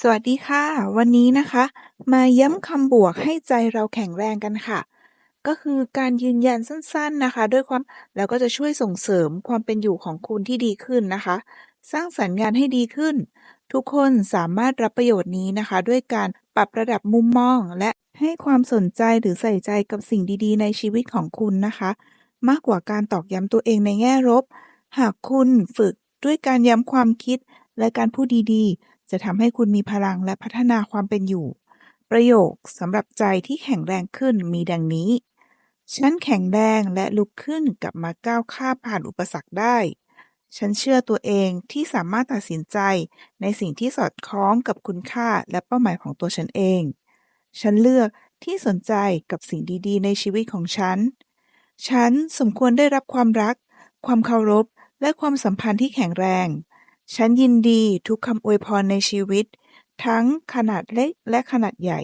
สวัสดีค่ะ วันนี้นะคะ มาย้ำคำบวกให้ใจเราแข็งแรงกันค่ะ ก็คือการยืนยันสั้น ๆนะคะ ด้วยความแล้วก็จะช่วยส่งเสริมความเป็นอยู่ของคุณที่ดีขึ้นนะคะ สร้างสรรค์งานให้ดีขึ้น ทุกคนสามารถรับประโยชน์นี้นะคะ ด้วยการปรับระดับมุมมอง และให้ความสนใจหรือใส่ใจกับสิ่งดีๆ ในชีวิตของคุณนะคะ มากกว่าการตอกย้ำตัวเองในแง่ลบหากคุณฝึกด้วยการย้ำความคิดและการพูดดีๆ จะทำให้คุณมีพลังและพัฒนาความเป็นอยู่ ประโยคสำหรับใจที่แข็งแรงขึ้นมีดังนี้ ฉันแข็งแรงและลุกขึ้นกลับมาก้าวข้ามผ่านอุปสรรคได้ ฉันเชื่อตัวเองที่สามารถตัดสินใจในสิ่งที่สอดคล้องกับคุณค่าและเป้าหมายของตัวฉันเอง ฉันเลือกที่สนใจกับสิ่งดีๆ ในชีวิตของฉัน ฉันสมควรได้รับความรัก ความเคารพ และความสัมพันธ์ที่แข็งแรง ฉันยินดีทุกคำอวยพรในชีวิต ทั้งขนาดเล็กและขนาดใหญ่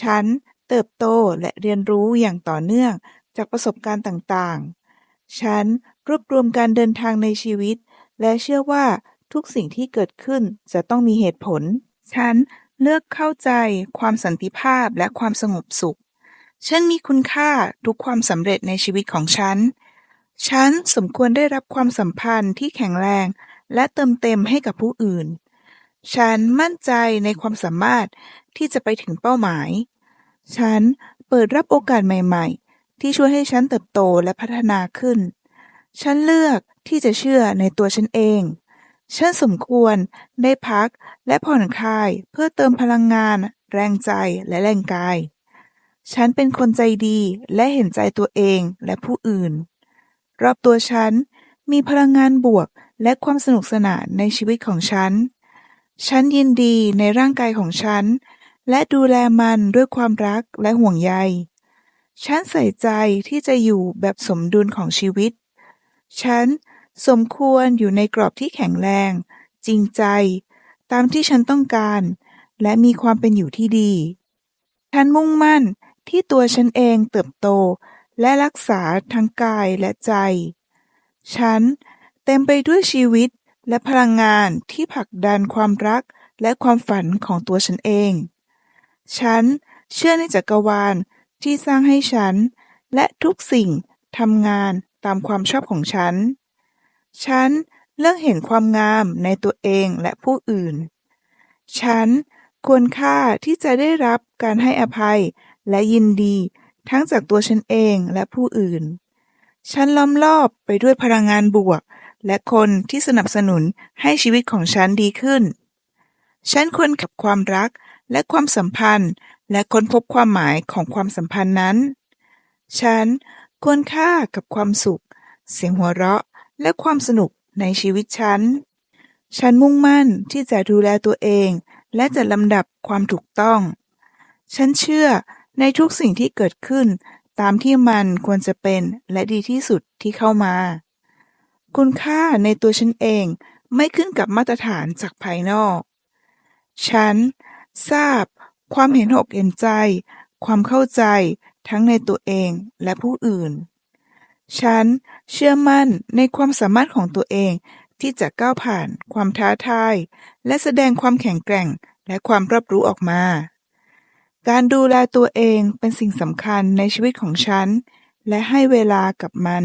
ฉันเติบโตและเรียนรู้อย่างต่อเนื่องจากประสบการณ์ต่างๆ ฉันรวบรวมการเดินทางในชีวิต และเชื่อว่าทุกสิ่งที่เกิดขึ้นจะต้องมีเหตุผล ฉันเลือกเข้าใจความสันติภาพและความสงบสุข ฉันมีคุณค่าทุกความสำเร็จในชีวิตของฉัน ฉันสมควรได้รับความสัมพันธ์ที่แข็งแรง และเติมเต็มให้กับผู้อื่น ฉันมั่นใจในความสามารถที่จะไปถึงเป้าหมาย ฉันเปิดรับโอกาสใหม่ ๆ ที่ช่วยให้ฉันเติบโตและพัฒนาขึ้น ฉันเลือกที่จะเชื่อในตัวฉันเอง ฉันสมควรได้พักและผ่อนคลายเพื่อเติมพลังงาน แรงใจและแรงกาย ฉันเป็นคนใจดีและเห็นใจตัวเองและผู้อื่น รอบตัวฉันมีพลังงานบวก และความสนุกสนานในชีวิตของฉัน ฉันยินดีในร่างกายของฉัน และดูแลมันด้วยความรักและห่วงใย ฉันใส่ใจที่จะอยู่แบบสมดุลของชีวิต ฉันสมควรอยู่ในกรอบที่แข็งแรง จริงใจ ตามที่ฉันต้องการ และมีความเป็นอยู่ที่ดี ฉันมุ่งมั่นที่ตัวฉันเองเติบโตและรักษาทั้งกายและใจ ฉัน เต็มไปด้วยชีวิตและพลังงานที่ผลักดันความรักและความฝันของตัวฉันเอง ฉันเชื่อในจักรวาลที่สร้างให้ฉัน และทุกสิ่งทำงานตามความชอบของฉัน ฉันเลือกเห็นความงามในตัวเองและผู้อื่น ฉันควรค่าที่จะได้รับการให้อภัยและยินดีทั้งจากตัวฉันเองและผู้อื่น ฉันล้อมรอบไปด้วยพลังงานบวก และคนที่สนับสนุนให้ชีวิตของฉันดีขึ้น ฉันควรกับความรักและความสัมพันธ์ และค้นพบความหมายของความสัมพันธ์นั้น ฉันควรค่ากับความสุข เสียงหัวเราะและความสนุกในชีวิตฉัน ฉันมุ่งมั่นที่จะดูแลตัวเองและจัดลำดับความถูกต้อง ฉันเชื่อในทุกสิ่งที่เกิดขึ้นตามที่มันควรจะเป็นและดีที่สุดที่เข้ามา คุณค่าในตัวฉันเองไม่ขึ้นกับมาตรฐานจากภายนอก ฉันทราบความเห็นอกเห็นใจ ความเข้าใจทั้งในตัวเองและผู้อื่น ฉันเชื่อมั่นในความสามารถของตัวเองที่จะก้าวผ่านความท้าทาย และแสดงความแข็งแกร่งและความรับรู้ออกมา การดูแลตัวเองเป็นสิ่งสำคัญในชีวิตของฉัน และให้เวลากับมัน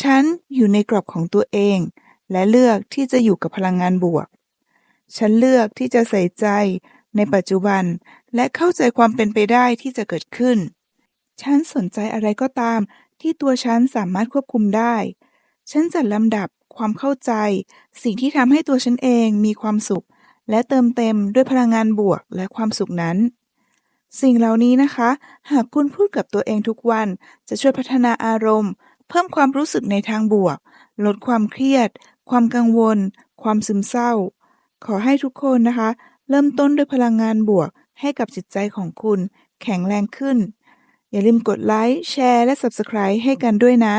ฉันอยู่ในกรอบของตัวเอง และเลือกที่จะอยู่กับพลังงานบวก ฉันเลือกที่จะใส่ใจในปัจจุบันและเข้าใจความเป็นไปได้ที่จะเกิดขึ้น ฉันสนใจอะไรก็ตามที่ตัวฉันสามารถควบคุมได้ ฉันจัดลำดับความเข้าใจ สิ่งที่ทำให้ตัวฉันเองมีความสุข และเติมเต็มด้วยพลังงานบวกและความสุขนั้น สิ่งเหล่านี้นะคะ หากคุณพูดกับตัวเองทุกวันจะช่วยพัฒนาอารมณ์ พิ่มความรู้สึกในทางบวก ลดความเครียด ความกังวล ความซึมเศร้า ขอให้ทุกคนนะคะ เริ่มต้นด้วยพลังงานบวกให้กับจิตใจของคุณ แข็งแรงขึ้น อย่าลืมกดไลค์ แชร์ และ Subscribe ให้กันด้วยนะ